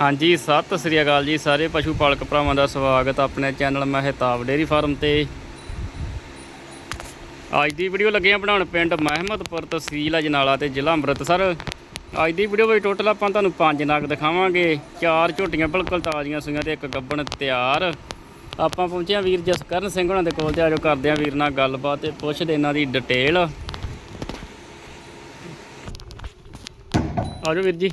ਹਾਂਜੀ, ਸਤਿ ਸ੍ਰੀ ਅਕਾਲ ਜੀ ਸਾਰੇ ਪਸ਼ੂ ਪਾਲਕ ਭਰਾਵਾਂ ਦਾ ਸਵਾਗਤ ਆਪਣੇ ਚੈਨਲ ਮਹਿਤਾਬ ਡੇਰੀ ਫਾਰਮ ਤੇ। ਅੱਜ ਦੀ ਵੀਡੀਓ ਲੱਗੇ ਆ ਬਣਾਉਣ ਪਿੰਡ ਮਹਿਮਦਪੁਰ ਤਹਿਸੀਲ ਅਜਨਾਲਾ ਤੇ ਜ਼ਿਲ੍ਹਾ ਅੰਮ੍ਰਿਤਸਰ। ਅੱਜ ਦੀ ਵੀਡੀਓ ਵਿੱਚ ਟੋਟਲ ਆਪਾਂ ਤੁਹਾਨੂੰ ਪੰਜ ਨਾਗ ਦਿਖਾਵਾਂਗੇ। ਚਾਰ ਝੋਟੀਆਂ ਬਿਲਕੁਲ ਤਾਜ਼ੀਆਂ ਸੂਈਆਂ ਤੇ ਇੱਕ ਗੱਬਣ ਤਿਆਰ। ਆਪਾਂ ਪਹੁੰਚੇ ਆ ਵੀਰ ਜਸਕਰਨ ਸਿੰਘ ਉਹਨਾਂ ਦੇ ਕੋਲ ਤੇ ਆਜੋ ਕਰਦੇ ਆ ਵੀਰ ਨਾਲ ਗੱਲਬਾਤ ਤੇ ਪੁੱਛਦੇ ਇਹਨਾਂ ਦੀ ਡਿਟੇਲ। ਆਜੋ ਵੀਰ ਜੀ।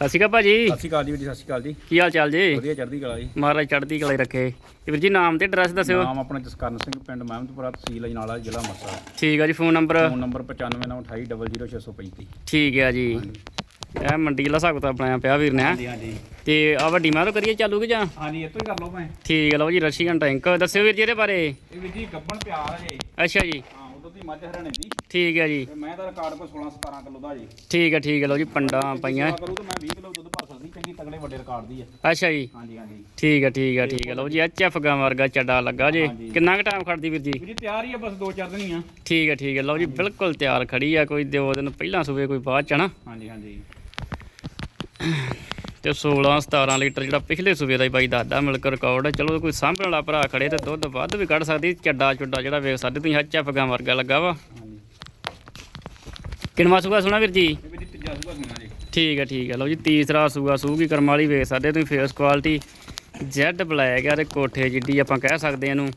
ਸਤਿ ਸ਼੍ਰੀ ਅਕਾਲ ਭਾਜੀ। ਸਤਿ ਸ਼੍ਰੀ ਅਕਾਲ ਜੀ ਵੀਰ ਜੀ ਸਤਿ ਸ਼੍ਰੀ ਅਕਾਲ ਜੀ। ਕੀ ਹਾਲ ਚਾਲ ਜੀ? ਵਧੀਆ ਚੜ੍ਹਦੀ ਕਲਾ ਜੀ। ਮਹਾਰਾਜ ਚੜ੍ਹਦੀ ਕਲਾ 'ਚ ਰੱਖੇ। ਵੀਰ ਜੀ ਨਾਮ ਤੇ ਐਡਰੈਸ ਦੱਸਿਓ। ਨਾਮ ਆਪਣਾ ਜਸਕਰਨ ਸਿੰਘ ਪਿੰਡ ਮਹਿਮਦਪੁਰਾ ਤਹਿਸੀਲ ਅਜਨਾਲਾ ਜ਼ਿਲ੍ਹਾ ਅੰਮ੍ਰਿਤਸਰ। ਠੀਕ ਆ ਜੀ ਫੋਨ ਨੰਬਰ? ਫੋਨ ਨੰਬਰ 9598200635 ਠੀਕ ਆ ਜੀ। ਇਹ ਮੰਡੀ ਵਾਲਾ ਹਿਸਾਬ ਕਿਤਾਬ ਬਣਾਇਆ ਪਿਆ ਵੀਰ ਨੇ। ਹੈਂ। ਹਾਂਜੀ ਹਾਂਜੀ। ਤੇ ਆ ਵੱਡੀ ਮਾਰੋ ਕਰੀਏ ਚਾਲੂ ਕਿ ਜਾਂ? ਹਾਂਜੀ ਇੱਥੋਂ ਹੀ ਕਰ ਲਓ ਮੈਂ ਠੀਕ ਆ ਲਓ ਜੀ ਰਸ਼ੀਅਨ ਟੈਂਕ ਦੱਸਿਓ ਵੀਰ ਜੀ ਇਹਦੇ ਬਾਰੇ। ਇਹ ਵੀਰ ਜੀ ਗੱਬਣ ਪਿਆਰ ਹੈ ਅੱਛਾ ਜੀ। ਹਾਂ ਦੀ ਮੱਝ ਹਰਿਆਣੇ ਦੀ। ਠੀਕ ਆ ਜੀ। ਤੇ ਮੈਂ ਦਾ ਰਿਕਾਰਡ ਕੋ 16 17 ਕਿਲੋ ਦਾ ਜੀ। ਠੀਕ ਆ ਠੀਕ ਆ ਲਓ ਜੀ ਪੰਡਾਂ ਪਈਆਂ। ਕਰੂ ਤਾਂ ਮੈਂ 20 ਕਿਲੋ ਦੁੱਧ ਭਰ ਸਕਦੀ ਚੰਗੀ ਤਗੜੇ ਵੱਡੇ ਰਿਕਾਰਡ ਦੀ ਹੈ। ਅੱਛਾ ਜੀ। ਹਾਂਜੀ ਹਾਂਜੀ। ਠੀਕ ਆ ਠੀਕ ਆ ਠੀਕ ਆ ਲਓ ਜੀ ਐਚ ਐਫ ਗਾ ਵਰਗਾ ਚੱਡਾ ਲੱਗਾ ਜੇ। ਕਿੰਨਾ ਕੁ ਟਾਈਮ ਖੜਦੀ ਵੀਰ ਜੀ? ਜੀ ਤਿਆਰ ਹੀ ਆ ਬਸ 2-4 ਦਿਨ ਹੀ ਆ। ਠੀਕ ਆ ਠੀਕ ਆ ਲਓ ਜੀ ਬਿਲਕੁਲ ਤਿਆਰ ਖੜੀ ਆ। ਕੋਈ ਦੋ ਦਿਨ ਪਹਿਲਾਂ ਸੂਵੇ ਕੋਈ ਬਾਅਦ ਚ ਨਾ ਹਾਂਜੀ ਹਾਂਜੀ। ਤੇ 16 17 ਲੀਟਰ ਜਿਹੜਾ ਪਿਛਲੇ ਸੂਬੇ ਦਾ ਹੀ ਬਾਈ ਦਾਦਾ ਮਿਲਕ ਰਿਕਾਰਡ ਹੈ। ਚਲੋ ਕੋਈ ਸਾਂਭਣ ਵਾਲਾ ਭਰਾ ਖੜੇ ਤੇ ਦੁੱਧ ਵੱਧ ਵੀ ਕੱਢ ਸਕਦੀ ਚੱਡਾ ਚੁੱਡਾ ਜਿਹੜਾ ਵੇਖ ਸਕਦੇ ਤੁਸੀਂ ਹੱਚਾ ਫਗਾ ਵਰਗਾ ਲੱਗਾ ਵਾ। ਕਿੰਨਵਾ ਸੂਗਾ ਸੁਣਾ ਵੀਰ ਜੀ? ਇਹ ਵੀਰ ਜੀ ਤੀਜਾ ਸੁਭਾ ਸੁਣਾ ਜੀ। ਠੀਕ ਹੈ ਠੀਕ ਹੈ। ਲਓ ਜੀ ਤੀਸਰਾ ਸੂਗਾ ਸੂਗੀ ਕਰਮ ਵਾਲੀ ਵੇਖ ਸਕਦੇ ਤੁਸੀਂ ਫੇਸ ਕੁਆਲਿਟੀ ਜੈਡ ਬਲੈਕ ਆ ਤੇ ਕੋਠੇ ਜਿੱਡੀ ਆਪਾਂ ਕਹਿ ਸਕਦੇ ਇਹਨੂੰ।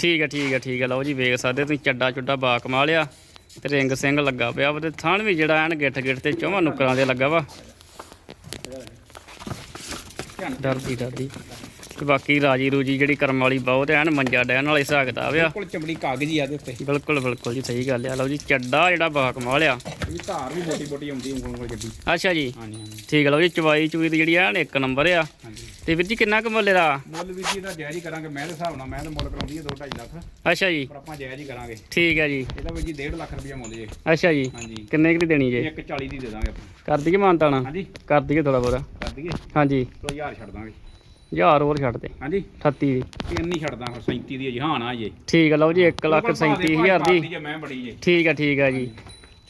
ਠੀਕ ਹੈ ਠੀਕ ਹੈ ਠੀਕ ਹੈ। ਲਓ ਜੀ ਵੇਖ ਸਕਦੇ ਤੁਸੀਂ ਚੱਡਾ ਚੁੱਡਾ ਬਾ ਕਮਾਲ ਆ। ਤੇ ਰਿੰਗ ਸਿੰਘ ਲੱਗਾ ਪਿਆ ਵਾ ਤੇ ਥਣ ਵੀ ਜਿਹੜਾ ਐਨ ਗਿੱਠ ਗਿੱਠ ਤੇ ਚੋਵਾਂ ਨੁਕਰਾਂ ਦੇ ਲੱਗਾ ਵਾ। ਡਰਦੀ ਡਰਦੀ। ਤੇ ਬਾਕੀ ਰਾਜੀ ਰੂਜੀ ਜਿਹੜੀ ਕਰਮ ਵਾਲੀ ਬਹੁਤ ਐਨ ਮੰਜਾ ਡੈਨ ਵਾਲੇ ਹਿਸਾਬ ਕਿਤਾਬ ਆ। ਕੋਲ ਚਮੜੀ ਕਾਗਜ਼ੀ ਆ ਦੇ ਉੱਤੇ। ਬਿਲਕੁਲ ਬਿਲਕੁਲ ਜੀ ਸਹੀ ਗੱਲ ਆ। ਲਓ ਜੀ ਚੱਡਾ ਜਿਹੜਾ ਬਾ ਕਮਾਲ ਆ। ਇਹ ਧਾਰ ਵੀ ਮੋਟੀ ਮੋਟੀ ਆਉਂਦੀ ਉਂਗਲ ਉਂਗਲ ਗੱਡੀ। ਅੱਛਾ ਜੀ। ਹਾਂਜੀ ਹਾਂਜੀ। ਠੀਕ ਹੈ ਲਓ ਜੀ ਚਵਾਈ ਚੂਈ ਦੀ ਜਿਹੜੀ ਐਨ ਇੱਕ ਨੰਬਰ ਆ। ਹਾਂਜੀ। ਤੇ ਵੀਰ ਜੀ ਕਿੰਨਾ ਕੁ ਮੁੱਲ ਇਹਦਾ? ਮੁੱਲ ਵੀ ਜੀ ਇਹਦਾ ਜਾਇਜ਼ ਕਰਾਂਗੇ। ਮੈਂ ਦੇ ਹਿਸਾਬ ਨਾਲ ਮੈਂ ਤਾਂ ਮੁੱਲ ਕਰਾਉਂਦੀ ਹੈ 2.5 ਲੱਖ। ਅੱਛਾ ਜੀ। ਪਰ ਆਪਾਂ ਜਾਇਜ਼ ਹੀ ਕਰਾਂਗੇ। ਠੀਕ ਹੈ ਜੀ। ਇਹਦਾ ਵੀ ਜੀ 1.5 ਲੱਖ ਰੁਪਇਆ ਮੁੱਲ ਜੇ। ਅੱਛਾ ਜੀ। ਹਾਂਜੀ। ਕਿੰਨੇ ਕੁ ਦੀ ਦੇਣੀ ਜੇ? ਇੱਕ 40 ਦੀ ਦੇ ਦਾਂਗੇ ਆਪਾਂ। ਕਰ ਦਈਏ ਮਾਨਤਾਣਾ ਹਾਂਜੀ। ਕਰ ਦਈਏ ਥੋੜਾ ਬਹੁਤਾ ਕਰ ਦਈਏ। ਹਾਂਜੀ। ਚਲੋ 1000 ਛੱਡ ਦਾਂਗੇ। ਹਜ਼ਾਰ ਹੋਰ ਛੱਡ ਦੇ। ਹਾਂਜੀ। 38 ਦੀ। ਤਿੰਨ ਹੀ ਛੱਡ ਦਾਂ 37 ਦੀ ਜੀ ਹਾਂ ਨਾ ਜੇ ਠੀਕ ਹੈ ਲਓ ਜੀ 1 ਲੱਖ 37000 ਦੀ। ਜੇ ਮੈਂ ਬੜੀ ਜੇ ਠੀਕ ਹੈ ਠੀਕ ਹੈ ਜੀ।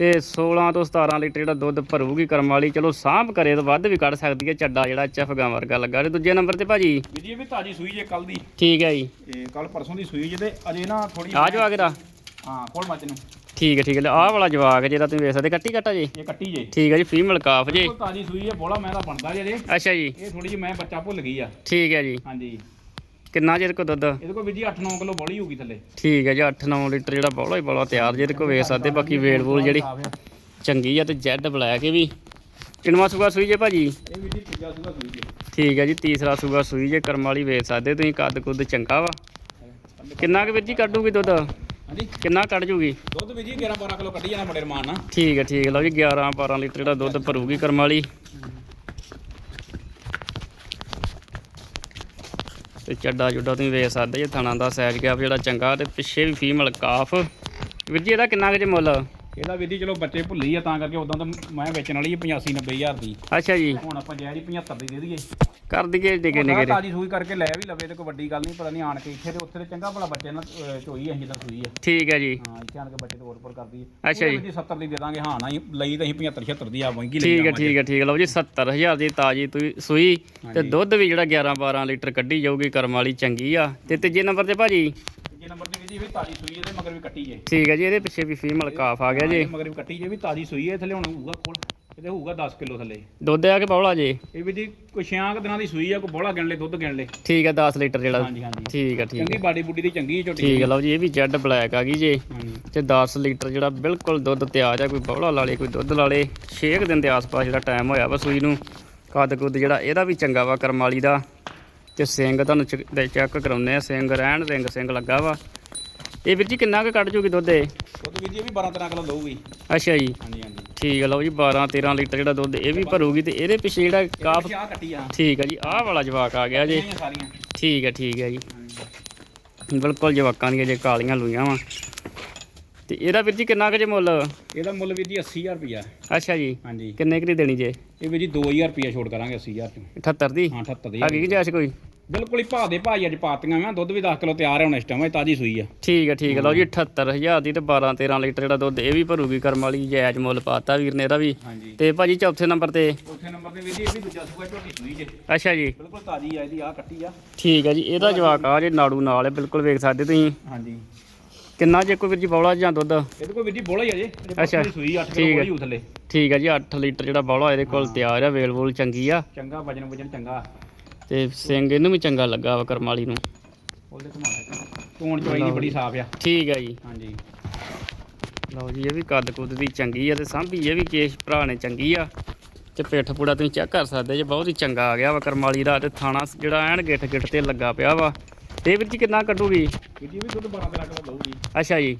ਤੇ 16 ਤੋਂ 17 ਲੀਟਰ ਜਿਹੜਾ ਦੁੱਧ ਭਰੂਗੀ ਕਰਮ ਵਾਲੀ ਚਲੋ ਸਾਂਭ ਕਰੇ ਤਾਂ ਵੱਧ ਵੀ ਕੱਢ ਸਕਦੀ ਹੈ ਚੱਡਾ ਜਿਹੜਾ ਚਫਗਾ ਵਰਗਾ ਲੱਗਾ। ਤੇ ਦੂਜੇ ਨੰਬਰ ਤੇ ਭਾਜੀ? ਜੀ ਇਹ ਵੀ ਤਾਜੀ ਸੂਈ ਜੇ ਕੱਲ ਦੀ। ਠੀਕ ਹੈ ਜੀ। ਇਹ ਕੱਲ ਪਰਸੋਂ ਦੀ ਸੂਈ ਜੇ ਤੇ ਅਜੇ ਨਾ ਥੋੜੀ ਆ ਜਾਓ ਅਗਰਾ ਹਾਂ ਕੋਲ ਮੱਝ ਨੂੰ। ਠੀਕ ਹੈ ਠੀਕ ਹੈ। ਆਹ ਵਾਲਾ ਜਵਾਕ ਜਿਹੜਾ ਤੁਸੀਂ ਵੇਖ ਸਕਦੇ ਕੱਟੀ ਕੱਟਾ ਜੀ। ਇਹ ਕੱਟੀ ਜੇ। ਠੀਕ ਹੈ ਜੀ ਫੀਮੇਲ ਕਾਫ ਜੀ। ਕੋਈ ਤਾਜੀ ਸੂਈ ਹੈ ਬੋਲਾ ਮੈਂ ਤਾਂ ਬਣਦਾ ਜੇ ਇਹਦੇ। ਅੱਛਾ ਜੀ। ਇਹ ਥੋੜੀ ਜਿਹੀ ਮੈਂ ਬੱਚਾ ਭੁੱਲ ਗਈ ਆ। ਠੀਕ ਹੈ ਜੀ। ਹਾਂਜੀ। ਕਿੰਨਾ ਚਿਰ ਕੋ ਦੁੱਧ? ਇਹਦੇ ਕੋਲ ਵੀ ਜੀ 8-9 ਕਿਲੋ ਬੋਲੀ ਹੋਊਗੀ ਥੱਲੇ। ਠੀਕ ਹੈ ਜੀ 8-9 ਲੀਟਰ ਜਿਹੜਾ ਬੌਲਾ ਹੀ ਬੌਲਾ ਤਿਆਰ ਜੇ ਕੋ ਵੇਖ ਸਕਦੇ ਬਾਕੀ ਵੇਲ ਵੂਲ ਜਿਹੜੀ ਚੰਗੀ ਆ ਤੇ ਜੈਡ ਬਲੈਕ ਇਹ ਵੀ। ਕਿੰਨਵਾ ਸੂਗਾ ਸੂਈ ਜੇ ਭਾਜੀ? ਇਹ ਵੀ ਜੀ ਤੀਜਾ ਸੂਗਾ ਸੂਈ ਜੇ। ਠੀਕ ਹੈ ਜੀ ਤੀਸਰਾ ਸੂਗਾ ਸੂਈ ਜੇ ਕਰਮ ਵਾਲੀ ਵੇਚ ਸਕਦੇ ਤੁਸੀਂ ਕੱਦ ਕੁੱਦ ਚੰਗਾ ਵਾ। ਕਿੰਨਾ ਕੁ ਵੀਰ ਜੀ ਕੱਢੂਗੀ ਦੁੱਧ? ਹਾਂਜੀ। ਕਿੰਨਾ ਕੱਢ ਜੂਗੀ? ਦੁੱਧ ਵੀ ਜੀ 11-12 ਕਿਲੋ ਕੱਢੀ ਜਾਣਾ ਬੜੇ ਰਮਾਨ ਨਾਲ। ਠੀਕ ਹੈ ਠੀਕ ਹੈ। ਲਓ ਜੀ 11 12 ਲੀਟਰ ਜਿਹੜਾ ਦੁੱਧ ਭਰੂਗੀ ਕਰਮ ਵਾਲੀ। ਤੇ ਚੱਡਾ ਜੁੱਡਾ ਤੁਸੀਂ ਵੇਖ ਸਕਦੇ ਜੇ ਥਣਾ ਦਾ ਸਾਈਜ਼ ਗਿਆ ਜਿਹੜਾ ਚੰਗਾ ਤੇ ਪਿੱਛੇ ਵੀ ਫੀਮੇਲ ਕਾਫ ਵੀਰ ਜੀ ਇਹਦਾ ਕਿੰਨਾ ਕੁ ਜੇ ਮੁੱਲ? ਇਹਦਾ ਵੀ ਜੀ ਚਲੋ ਬੱਚੇ ਭੁੱਲੀ ਆ ਤਾਂ ਕਰਕੇ ਉਦੋਂ ਤਾਂ ਮੈਂ ਵੇਚਣ ਵਾਲੀ 85 90000 ਦੀ। ਅੱਛਾ ਜੀ। ਹੁਣ ਆਪਾਂ ਜਾਇਜ਼ 75 ਦੀ ਦੇ ਦਈਏ। ਕਰ ਦਈਏ ਨਿੱਕੇ ਨਿੱਕੇ ਦੇ ਤਾਜੀ ਸੂਈ ਕਰਕੇ ਲੈ ਵੀ ਲਵੇ ਤੇ ਕੋਈ ਵੱਡੀ ਗੱਲ ਨਹੀਂ ਪਤਾ ਨਹੀਂ ਆਣ ਕੇ ਇੱਥੇ ਤੇ ਉੱਥੇ ਤੇ ਚੰਗਾ ਭਲਾ ਬੱਚੇ ਨਾਲ ਝੋਈ ਅਸੀਂ ਤਾਂ ਸੂਈ ਆ। ਠੀਕ ਹੈ ਜੀ। ਹਾਂ ਇੱਥੇ ਆਣ ਕੇ ਬੱਚੇ ਤੇ ਹੋਰ ਪਰ ਕਰਦੀ ਹੈ ਅੱਛਾ ਜੀ। ਉਹਦੇ ਵਿੱਚ 70 ਦੀ ਦੇ ਦਾਂਗੇ ਹਾਂ ਨਾ ਲਈ ਤਾਂ ਅਸੀਂ 75 76 ਦੀ ਆ ਮਹਿੰਗੀ ਲਈ ਠੀਕ ਹੈ। ਠੀਕ ਹੈ ਠੀਕ ਲਓ ਜੀ 70000 ਦੀ ਤਾਜੀ ਸੂਈ ਤੇ। ਦੁੱਧ ਵੀ ਜਿਹੜਾ 11 12 ਲੀਟਰ ਕੱਢੀ ਜਾਊਗੀ ਕਰਮ ਵਾਲੀ ਚੰਗੀ ਆ। ਤੇ ਤੀਜੇ ਨੰਬਰ ਤੇ ਭਾਜੀ? ਤੀਜੇ ਨੰਬਰ ਤੇ ਜੀ ਵੀ ਤਾਜੀ ਸੂਈ ਇਹਦੇ ਮਗਰ ਵੀ ਕੱਟੀ ਜੇ ਠੀਕ ਹੈ ਜੀ ਇਹਦੇ ਪਿੱਛੇ ਵੀ ਫੀਮੇਲ ਕਾਫ ਆ ਗਿਆ ਜੀ। ਇਹਦੇ ਮਗਰ ਵੀ ਕੱਟੀ ਜੇ ਵੀ ਤਾਜੀ ਸੂਈ ਹੈ ਥੱਲੇ ਹੁਣ ਹੋਊਗਾ ਕੋਲ ਇਹਦੇ ਹੋਊਗਾ 10 ਕਿਲੋ ਥੱਲੇ। ਦੁੱਧ ਆ ਕੇ ਬੌਲਾ ਜੇ? ਇਹ ਵੀ ਜੀ ਕੋਈ ਛਿਆਂ ਕੁ ਦਿਨਾਂ ਦੀ ਸੂਈ ਆ ਕੋਈ ਬੋਲਾ ਗਿਣ ਲੈ ਦੁੱਧ ਗਿਣ ਲੈ। ਠੀਕ ਹੈ 10 ਲੀਟਰ ਜਿਹੜਾ। ਹਾਂਜੀ ਹਾਂਜੀ। ਠੀਕ ਹੈ ਠੀਕ ਚੰਗੀ ਹੈ ਬਾਡੀ ਬੁੱਡੀ ਦੀ ਚੰਗੀ ਝੋਟੀ ਠੀਕ ਹੈ ਲਓ ਜੀ ਇਹ ਵੀ ਜੈਡ ਬਲੈਕ ਆ ਗਈ ਜੇ। ਤੇ 10 ਲੀਟਰ ਜਿਹੜਾ ਬਿਲਕੁਲ ਦੁੱਧ ਤਿਆਰ ਆ ਕੋਈ ਬੌਲਾ ਲਾ ਲੇ ਕੋਈ ਦੁੱਧ ਲਾ ਲੇ। 6 ਦਿਨ ਦੇ ਆਸ-ਪਾਸ ਜਿਹੜਾ ਟਾਈਮ ਹੋਇਆ ਵਾ ਸੂਈ ਨੂੰ। ਕੱਦ ਕੁੱਦ ਜਿਹੜਾ ਇਹਦਾ ਵੀ ਚੰਗਾ ਵਾ ਕਰਮ ਵਾਲੀ ਦਾ। ਤੇ ਸਿੰਘ ਤੁਹਾਨੂੰ ਚੈੱਕ ਕਰਾਉਨੇ ਆ ਸਿੰਘ ਰਹਿਣ ਰਿੰਗ ਸਿੰਘ ਲੱਗਾ ਵਾ। ਇਹ ਵੀਰ ਜੀ ਕਿੰਨਾ ਕੁ ਕੱਢ ਜੂਗੀ ਦੁੱਧ ਇਹ? ਦੁੱਧ ਵੀ ਜੀ ਇਹ ਵੀ 12 13 ਕਿਲੋ ਦਊਗੀ। ਅੱਛਾ ਜੀ। ਹਾਂਜੀ ਹਾਂਜੀ। ਠੀਕ ਹੈ ਲਓ ਜੀ 12 13 ਲੀਟਰ ਜਿਹੜਾ ਦੁੱਧ ਇਹ ਵੀ ਭਰੂਗੀ ਤੇ ਇਹਦੇ ਪਿੱਛੇ ਜਿਹੜਾ ਕਾਫ ਪਿੱਛੇ ਆਹ ਕੱਟੀ ਆ। ਠੀਕ ਹੈ ਜੀ ਆਹ ਵਾਲਾ ਜਵਾਕ ਆ ਗਿਆ ਜੇ। ਸਾਰੀਆਂ। ਠੀਕ ਹੈ ਠੀਕ ਹੈ ਜੀ। ਬਿਲਕੁਲ ਜਵਾਕਾਂ ਦੀਆਂ ਜੇ ਕਾਲੀਆਂ ਲੂਈਆਂ ਵਾ। ਤੇ ਇਹਦਾ ਵੀਰ ਜੀ ਕਿੰਨਾ ਕੁ ਜੇ ਮੁੱਲ? ਇਹਦਾ ਮੁੱਲ ਵੀ ਜੀ 80000 ਰੁਪਿਆ ਅੱਛਾ ਜੀ। ਹਾਂਜੀ। ਕਿੰਨੇ ਕੁ ਦੀ ਦੇਣੀ ਜੇ? ਇਹ ਵੀ ਜੀ 2000 ਰੁਪਿਆ ਛੋੜ ਕਰਾਂਗੇ 80000 ਚੋਂ। 78 ਦੀ? ਹਾਂ 78 ਦੀ ਹੈਗੀ ਕਿ ਜੈਸ ਕੋਈ? ਬਿਲਕੁਲ ਹੀ ਦੇ ਭਾਈ ਅੱਜ ਪਾਤੀਆਂ ਮੈਂ ਦੁੱਧ ਵੀ 10 ਕਿਲੋ ਤਿਆਰ ਹੈ ਹੁਣ ਇਸ ਟਾਈਮ ਇਹ ਤਾਜੀ ਸੂਈ ਆ। ਠੀਕ ਹੈ ਠੀਕ ਹੈ ਲਓ ਜੀ 78000 ਦੀ ਤੇ 12 13 ਲੀਟਰ ਜਿਹੜਾ ਦੁੱਧ ਇਹ ਵੀ ਭਰੂਗੀ ਕਰਮ ਵਾਲੀ ਜਾਇਜ਼ ਮੁੱਲ ਪਾਤਾ ਵੀਰ ਨੇ ਇਹਦਾ ਵੀ। ਹਾਂਜੀ। ਤੇ ਭਾਜੀ ਚੌਥੇ ਨੰਬਰ ਤੇ। ਉਸੇ ਨੰਬਰ ਤੇ ਵੀਰ ਜੀ ਇਹ ਵੀ ਦੂਜਾ ਸੂਆ ਝੋਟੀ ਸੂਈ ਜੇ। ਅੱਛਾ ਜੀ। ਬਿਲਕੁਲ ਤਾਜੀ ਆ ਇਹਦੀ ਆ ਕੱਟੀ ਆ। ਠੀਕ ਹੈ ਜੀ ਇਹਦਾ ਜਵਾਕ ਆ ਜੇ ਨਾੜੂ ਨਾਲ ਹੈ ਬਿਲਕੁਲ ਵੇਖ ਸਕਦੇ ਤੁਸੀਂ। ਹਾਂਜੀ। ਕਿੰਨਾ ਜੇ ਕੋਈ ਵੀਰ ਜੀ ਬੌਲਾ ਜਾਂ ਦੁੱਧ? ਇਹਦੇ ਕੋਲ ਵੀਰ ਜੀ ਬੋਲਾ ਹੀ ਆ ਜੇ ਇਹਦੇ ਅੱਛਾ। ਸੂਈ 8 ਠੀਕ ਕਿਲੋ ਹੈ। ਬੋਲੀ ਹੋ ਠੀਕ ਹੈ ਜੀ 8 ਲੀਟਰ ਜਿਹੜਾ ਬੌਲਾ ਇਹਦੇ ਕੋਲ ਤਿਆਰ ਆ ਵੇਲ ਵੂਲ ਚੰਗੀ ਆ। ਚੰਗਾ ਵਜਨ ਵਜਨ ਚੰਗਾ। ਤੇ ਸਿੰਘ ਇਹਨੂੰ ਵੀ ਚੰਗਾ ਲੱਗਾ ਵਾ ਕਰਮ ਵਾਲੀ ਨੂੰ। ਉਹਦੇ ਘੁਮਾ ਤੂਣ ਚਵਾਈ ਦੀ ਬੜੀ ਸਾਫ਼ ਆ। ਠੀਕ ਹੈ ਜੀ। ਹਾਂਜੀ। ਲਓ ਜੀ ਇਹ ਵੀ ਕੱਦ ਕੁੱਦ ਦੀ ਚੰਗੀ ਆ ਤੇ ਸਾਂਭੀ ਇਹ ਵੀ ਕੇਸ਼ ਭਰਾ ਨੇ ਚੰਗੀ ਆ। ਤੇ ਪਿੱਠ ਪੂੜਾ ਤੁਸੀਂ ਚੈੱਕ ਕਰ ਸਕਦੇ ਜੇ ਬਹੁਤ ਹੀ ਚੰਗਾ ਆ ਗਿਆ ਵਾ ਕਰਮਾਲੀ ਦਾ ਤੇ ਥਾਣਾ ਜਿਹੜਾ ਐਨ ਗਿੱਠ ਗਿੱਠ ਤੇ ਲੱਗਾ ਪਿਆ ਵਾ। ਤੇ ਇਹ ਵੀਰ ਜੀ ਕਿੰਨਾ ਕੱਢੂਗੀ? ਵੀਰ ਜੀ ਵੀ ਦੁੱਧ 12 13 ਕਿਲੋ ਦਊਗੀ। ਅੱਛਾ ਜੀ।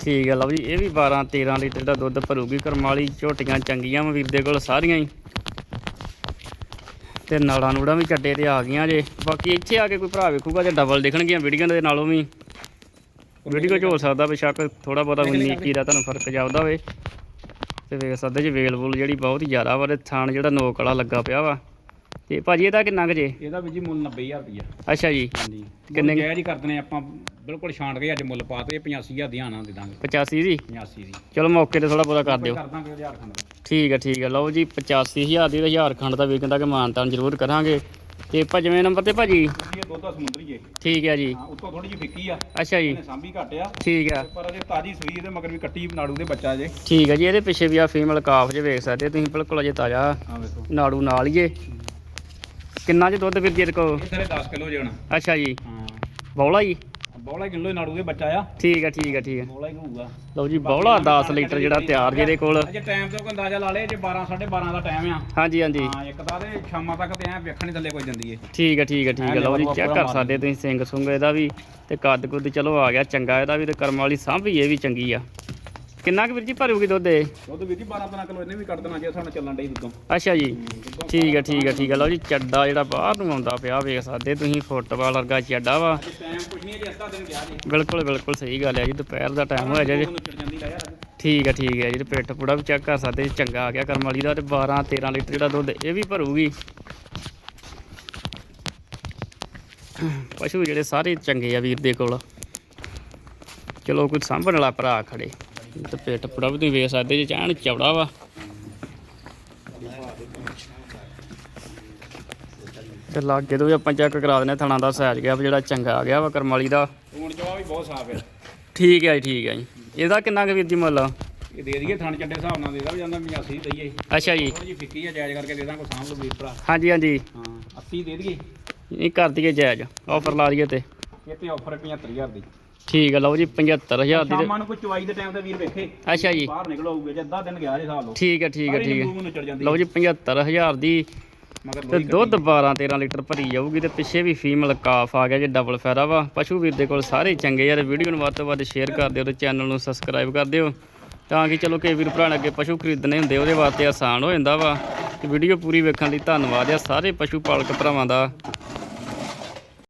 ਠੀਕ ਹੈ ਲਓ ਜੀ ਇਹ ਵੀ 12 13 ਲੀਟਰ ਦਾ ਦੁੱਧ ਭਰੂਗੀ। ਕਰਮਾਲੀ ਝੋਟੀਆਂ ਚੰਗੀਆਂ ਵਾ ਵੀਰ ਦੇ ਕੋਲ ਸਾਰੀਆਂ ਹੀ। ਤੇ ਨਾੜਾਂ ਨੂੜਾਂ ਵੀ ਚੱਡੇ ਤੇ ਆ ਗਈਆਂ ਜੇ। ਬਾਕੀ ਇੱਥੇ ਆ ਕੇ ਕੋਈ ਭਰਾ ਵੇਖੂਗਾ ਤੇ ਡਬਲ ਦਿਖਣਗੀਆਂ ਵੀਡੀਓ ਦੇ ਨਾਲੋਂ ਵੀ। ਵੀਡੀਓ 'ਚ ਹੋ ਸਕਦਾ ਬੇਸ਼ੱਕ ਥੋੜਾ ਬਹੁਤਾ ਉਨੀਕੀ ਦਾ ਤੁਹਾਨੂੰ ਫ਼ਰਕ ਜਾਪਦਾ ਹੋਵੇ ਤੇ ਵੇਖ ਸਕਦੇ ਜੇ ਵੇਲ ਵੂਲ ਜਿਹੜੀ ਬਹੁਤ ਹੀ ਜ਼ਿਆਦਾ ਵਾ ਤੇ ਥਾਣ ਜਿਹੜਾ ਨੋਕ ਵਾਲਾ ਲੱਗਾ ਪਿਆ ਵਾ। ਤੇ ਭਾਜੀ ਇਹਦਾ ਕਿੰਨਾ ਕੁ ਜੇ? ਇਹਦਾ ਵੀਰ ਜੀ ਮੁੱਲ 90000 ਰੁਪਈਆ। ਅੱਛਾ ਜੀ। ਹਾਂਜੀ। ਕਿੰਨੇ- ਕਿੰਨੇ ਜਾਇਜ਼ ਹੀ ਕਰਦੇ ਨੇ ਆਪਾਂ ਬਿਲਕੁਲ ਛਾਂਟ ਕੇ ਅੱਜ ਮੁੱਲ ਪਾਤੇ 85000 ਦੀ ਆਣਾ ਦੇ ਦਾਂਗੇ। 85 ਜੀ? 85 ਦੀ ਚਲੋ ਮੌਕੇ ਤੇ ਥੋੜਾ ਬਹੁਤਾ ਕਰ ਦਿਓ। ਕਰ ਦਾਂਗੇ 1000 ਖੰਡ। ਦਾ ਠੀਕ ਹੈ ਠੀਕ ਹੈ ਲਓ ਜੀ 85000 ਦੀ ਤੇ 1000 ਖੰਡ ਦਾ ਵੇਚਣ ਦਾ ਕਿ ਮਾਨਤਾਨ ਜ਼ਰੂਰ ਕਰਾਂਗੇ। ਤੇ ਭਜਵੇਂ ਨੰਬਰ ਤੇ ਭਾਜੀ ਇਹ ਦੁੱਧ ਦਾ ਸਮੁੰਦਰੀ ਜੇ ਠੀਕ ਹੈ ਜੀ। ਹਾਂ ਉੱਤੋਂ ਥੋੜੀ ਜਿਹੀ ਫਿੱਕੀ ਆ। ਅੱਛਾ ਜੀ। ਇਹਨੇ ਸਾਂਭੀ ਘੱਟ ਆ। ਠੀਕ ਹੈ ਪਰ ਅਜੇ ਤਾਜੀ ਸੂਈ ਇਹਦੇ ਮਗਰ ਵੀ ਕੱਟੀ ਨਾੜੂ ਦੇ ਬੱਚਾ ਜੇ। ਠੀਕ ਹੈ ਜੀ ਇਹਦੇ ਪਿੱਛੇ ਵੀ ਆ ਫੀਮੇਲ ਕਾਫ ਜੇ ਵੇਖ ਸਕਦੇ ਹੋ ਤੁਸੀਂ ਬਿਲਕੁਲ ਅਜੇ ਤਾਜ਼ਾ। ਹਾਂ ਵੇਖੋ। ਨਾੜੂ ਨਾਲ ਹੀ ਜੇ। ਕਿੰਨਾ ਜੇ ਦੁੱਧ ਵੀਰ ਜੀ ਇਹ ਥਲੇ 10 ਕਿਲੋ ਜੇ ਹੁਣ। ਅੱਛਾ ਜੀ। ਹਾਂ। ਬੌਲਾ ਜੀ? ਬੋਲਾ ਕਿਲੋ ਨਾੜੂ ਦੇ ਬੱਚਾ ਆ। ਠੀਕ ਹੈ ਠੀਕ ਹੈ ਠੀਕ ਹੈ ਬੋਲਾ ਹੀ ਹੋਊਗਾ ਲਓ ਜੀ ਬੌਲਾ 10 ਲੀਟਰ ਜਿਹੜਾ ਤਿਆਰ ਜਿਹਦੇ ਕੋਲ। ਅਜੇ ਟਾਈਮ ਤੋਂ ਕੋਈ ਅੰਦਾਜ਼ਾ ਲਾ ਲੇ ਜੇ 12 12:30 ਦਾ ਟਾਈਮ ਆ। ਹਾਂਜੀ ਹਾਂਜੀ। ਹਾਂ ਇੱਕ ਤਾਂ ਤੇ ਸ਼ਾਮਾਂ ਤੱਕ ਤੇ ਐ ਵੇਖਣ ਥੱਲੇ ਕੋਈ ਜਾਂਦੀ ਏ। ਠੀਕ ਹੈ ਠੀਕ ਹੈ ਠੀਕ ਹੈ ਲਓ ਜੀ ਚੈੱਕ ਕਰ ਸਕਦੇ ਤੁਸੀਂ ਸਿੰਘ ਸੁੰਗ ਇਹਦਾ ਵੀ। ਤੇ ਕੱਦ ਕੁੱਦ ਚਲੋ ਆ ਗਿਆ ਚੰਗਾ ਇਹਦਾ ਵੀ ਤੇ ਕਰਮ ਵਾਲੀ ਸਾਂਭੀ ਇਹ ਵੀ ਚੰਗੀ ਆ। ਕਿੰਨਾ ਕੁ ਵੀਰ ਜੀ ਭਰੂਗੀ ਦੁੱਧ ਇਹ? ਦੁੱਧ ਵੀਰ ਜੀ 12 12 ਕਿਲੋ ਇਹਨੇ ਵੀ ਕੱਢ ਦੇਣਾ ਜੇ ਸਾਨੂੰ ਚੱਲਣ ਡਈ ਦੁੱਧੋਂ। ਅੱਛਾ ਜੀ। ਠੀਕ ਹੈ ਠੀਕ ਹੈ ਠੀਕ ਹੈ ਲਓ ਜੀ ਚੱਡਾ ਜਿਹੜਾ ਬਾਹਰ ਨੂੰ ਆਉਂਦਾ ਪਿਆ ਵੇਖ ਸਕਦੇ ਤੁਸੀਂ ਫੁੱਟਬਾਲ ਵਰਗਾ ਚੱਡਾ ਵਾ। ਅਜੇ ਟਾਈਮ ਕੁਝ ਨਹੀਂ ਅਜੇ ਅੱਧਾ ਦਿਨ ਗਿਆ ਜੀ। ਬਿਲਕੁਲ ਬਿਲਕੁਲ ਸਹੀ ਗੱਲ ਹੈ ਜੀ ਦੁਪਹਿਰ ਦਾ ਟਾਈਮ ਹੋਇਆ ਜੇ। ਠੀਕ ਹੈ ਠੀਕ ਹੈ ਜੀ ਤੇ ਪਿੱਠ ਪੂੜਾ ਵੀ ਚੈੱਕ ਕਰ ਸਕਦੇ ਜੀ ਚੰਗਾ ਆ ਗਿਆ ਕਰਮ ਵਾਲੀ ਦਾ ਤੇ 12 13 ਲੀਟਰ ਜਿਹੜਾ ਦੁੱਧ ਇਹ ਵੀ ਭਰੂਗੀ। ਪਸ਼ੂ ਜਿਹੜੇ ਸਾਰੇ ਚੰਗੇ ਆ ਵੀਰ ਦੇ ਕੋਲ। ਚਲੋ ਕੋਈ ਸਾਂਭਣ ਵਾਲਾ ਭਰਾ ਖੜੇ। ਤੇ ਪਿੱਠ ਪੂੜਾ ਵੀ ਤੁਸੀਂ ਵੇਖ ਸਕਦੇ ਜੀ ਚਾਹਣ ਚੌੜਾ ਵਾ। ਤੇ ਲਾਗੇ ਤੋਂ ਵੀ ਆਪਾਂ ਚੈੱਕ ਕਰਾ ਦਿੰਦੇ ਥਣਾ ਦਾ ਸਾਈਜ਼ ਗਿਆ ਜਿਹੜਾ ਚੰਗਾ ਆ ਗਿਆ ਵਾ ਕਰਮ ਵਾਲੀ ਦਾ। ਹੁਣ ਜਵਾਬ ਵੀ ਬਹੁਤ ਸਾਫ਼ ਹੈ ਠੀਕ ਹੈ ਜੀ ਠੀਕ ਹੈ ਜੀ। ਇਹਦਾ ਕਿੰਨਾ ਕੁ ਵੀਰ ਜੀ ਮੁੱਲ ਇਹ ਦੇ ਦਈਏ ਥਣ ਚੱਡੇ ਹਿਸਾਬ ਨਾਲ ਦੇ ਦਾ ਵੀ ਜਾਂਦਾ 85 ਦਈਏ। ਅੱਛਾ ਜੀ। ਥੋੜੀ ਜਿਹੀ ਫਿੱਕੀ ਆ ਜਾਇਜ਼ ਕਰਕੇ ਦੇ ਸਾਂਭ ਲਓ ਵੀਰ ਭਰਾ। ਹਾਂਜੀ ਹਾਂਜੀ। ਹਾਂ 80 ਦੇ ਦਈਏ। ਇਹ ਕਰ ਦਈਏ ਜਾਇਜ਼। ਆਫਰ ਲਾ ਦਈਏ ਤੇ। ਇਹ ਤੇ ਆਫਰ 75000 ਦੀ। ਠੀਕ ਹੈ ਲਓ ਜੀ 75000 ਦੀ ਸ਼ਾਮਾਂ ਨੂੰ ਕੋਈ ਚਵਾਈ ਦੇ ਟਾਈਮ ਤੇ ਵੀਰ ਵੇਖੇ। ਅੱਛਾ ਜੀ। ਬਾਹਰ ਨਿਕਲ ਆਊਗੇ ਜੇ ਅੱਧਾ ਦਿਨ ਗਿਆ ਜੇ ਲਓ। ਠੀਕ ਹੈ ਠੀਕ ਹੈ ਠੀਕ ਜਾਂਦੀ ਲਓ ਜੀ 75000 ਦੀ ਤੇ ਦੁੱਧ 12 13 ਲੀਟਰ ਭਰੀ ਜਾਊਗੀ ਤੇ ਪਿੱਛੇ ਵੀ ਫੀਮੇਲ ਕਾਫ ਆ ਗਿਆ ਜੇ ਡਬਲ ਫੈਰਾ ਵਾ। ਪਸ਼ੂ ਵੀਰ ਦੇ ਕੋਲ ਸਾਰੇ ਚੰਗੇ ਯਾਰ ਵੀਡੀਓ ਨੂੰ ਵੱਧ ਤੋਂ ਵੱਧ ਸ਼ੇਅਰ ਕਰ ਦਿਓ ਤੇ ਚੈਨਲ ਨੂੰ ਸਬਸਕ੍ਰਾਈਬ ਕਰ ਦਿਓ। ਤਾਂ ਕਿ ਚਲੋ ਕਈ ਵੀਰ ਭਰਾ ਅੱਗੇ ਪਸ਼ੂ ਖਰੀਦਣੇ ਹੁੰਦੇ ਉਹਦੇ ਵਾਸਤੇ ਆਸਾਨ ਹੋ ਜਾਂਦਾ ਵਾ। ਤੇ ਵੀਡੀਓ ਪੂਰੀ ਵੇਖਣ ਲਈ ਧੰਨਵਾਦ ਆ ਸਾਰੇ ਪਸ਼ੂ ਪਾਲਕ ਭਰਾਵਾਂ ਦਾ।